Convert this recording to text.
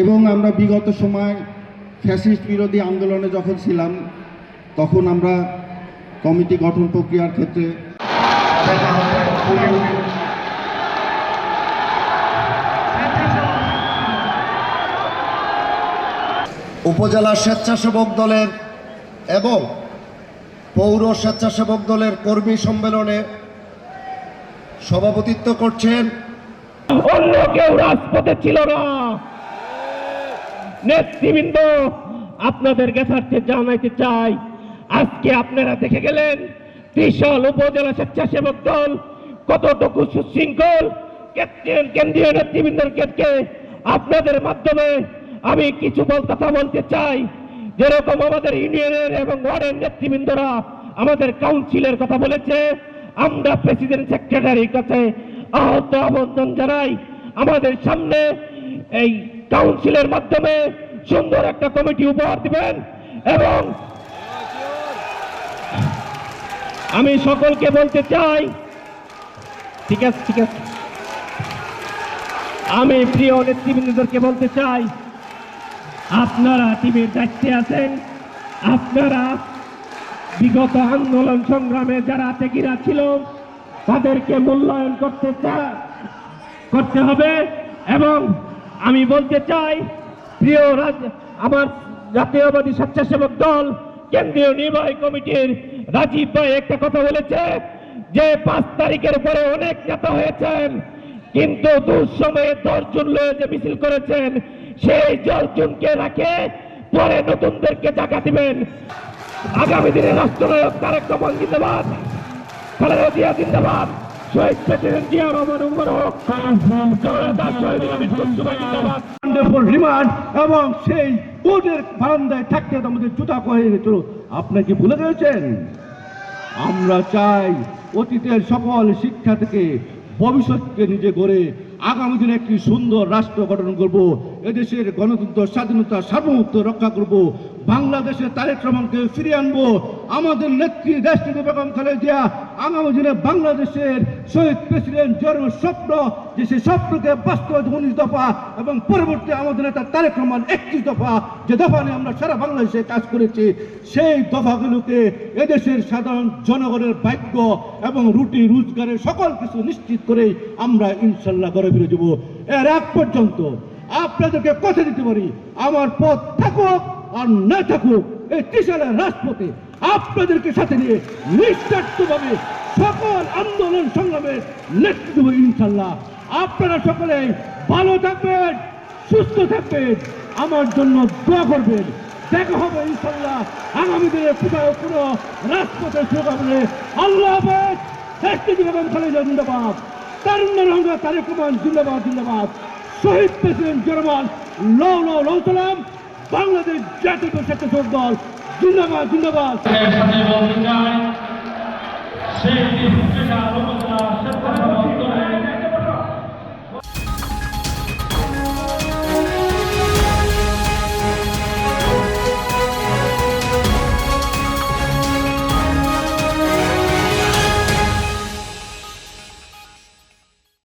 এবং আমরা বিগত সময় ফ্যাসিস্ট বিরোধী আন্দোলনে যখন ছিলাম, তখন আমরা কমিটি গঠন প্রক্রিয়ার ক্ষেত্রে উপজেলা স্বেচ্ছাসেবক দলের এবং পৌর স্বেচ্ছাসেবক দলের কর্মী সম্মেলনে সভাপতিত্ব করছেন। অন্য কেউ রাজপথে ছিল না। নেতৃবৃন্দ, আপনাদের কাছে জানাইতে চাই, আজকে আপনারা দেখে গেলেন ত্রিশাল উপজেলা স্বেচ্ছাসেবক দল কতটুকু সুশৃঙ্খল কেন্দ্রীয়- নেতৃবৃন্দের ক্ষেত্রে আপনাদের মাধ্যমে আমি কিছু কথা বলতে চাই, যেরকম আমাদের ইউনিয়নের এবং ওয়ার্ডের নেতৃবৃন্দরা আমাদের কাউন্সিলের কথা বলেছে, আমরা প্রেসিডেন্ট সেক্রেটারির কাছে আহত আবন্ধন জানাই, আমাদের সামনে এই কাউন্সিলের মাধ্যমে সুন্দর একটা কমিটি উপহার দিবেন এবং আমি সকলকে বলতে চাই, ঠিক আছে ঠিক আছে। আমি প্রিয় নেতৃবৃন্দদেরকে বলতে চাই, আপনারা টিভির দায়িত্বে আছেন, আপনারা বিগত আন্দোলন সংগ্রামে যারা ত্যাগীরা ছিল, তাদেরকে মূল্যায়ন করতে করতে হবে এবং আমি বলতে চাই, প্রিয় রাজ, আমার জাতীয়বাদী স্বেচ্ছাসেবক দল, কেন্দ্রীয় নির্বাহী কমিটির রাজীব ভাই একটা কথা বলেছে, যে পাঁচ তারিখের পরে অনেক নেতা হয়েছেন, কিন্তু দুঃসময়ে দশজন লয়ে যে মিছিল করেছেন, সেই দশজনকে রাখে পরে নতুনদেরকে জায়গা দিবেন। আগামী দিনে রাষ্ট্রনায়ক তারেক রহমান জিন্দাবাদ, খালেদা জিয়া জিন্দাবাদ। রিমান্ড এবং সেই কোর্টের বারান্দায় থাকতে আমাদের জুতা হয়ে গেছিল আপনি কি ভুলে গেছেন? আমরা চাই অতীতের সকল শিক্ষা থেকে ভবিষ্যৎকে নিজে গড়ে আগামী দিনে একটি সুন্দর রাষ্ট্র গঠন করব, এদেশের গণতন্ত্র, স্বাধীনতা, সার্বভৌমত্ব রক্ষা করব, বাংলাদেশের তারেক রহমানকে ফিরিয়ে আনব, আমাদের নেত্রী দেশটিতে বেগম খালেদা আগামী দিনে বাংলাদেশের শহীদ প্রেসিডেন্ট জন্ম স্বপ্ন যে সেই স্বপ্নকে বাস্তবায়িত উনিশ দফা এবং পরবর্তী আমাদের নেতা তারেক রহমান একত্রিশ দফা যে দফা নিয়ে আমরা সারা বাংলাদেশে কাজ করেছি, সেই দফাগুলোকে এদেশের সাধারণ জনগণের ভাগ্য এবং রুটি, রোজগারের সকল কিছু নিশ্চিত করে আমরা ইনশাল্লাহ গড়ে ফিরে যাব এর এক পর্যন্ত আপনাদেরকে কথা দিতে পারি, আমার পথ থাকুক আর না থাকুক, এই ত্রিশালের রাজপথে আপনাদেরকে সাথে নিয়ে নিঃস্বার্থভাবে সকল আন্দোলন সংগ্রামের নেতৃত্ব দেব ইনশাল্লাহ আপনারা সকলে ভালো থাকবেন, সুস্থ থাকবেন, আমার জন্য দোয়া করবেন। দেখা হবে ইনশাল্লাহ আগামী দিনে কোথাও কোনো রাজপথের সুযোগ আল্লাহ হাফেজ। জিন্দাবাদ। তারুণ্য রহমান, তারেক রহমান, জিন্দাবাদ জিন্দাবাদ। শহীদ প্রেসিডেন্ট জরমান লৌ লৌ লৌ সালাম। বাংলাদেশ জাতীয় স্বেচ্ছাসেবক দল জিন্দাবাদ জিন্দাবাদ।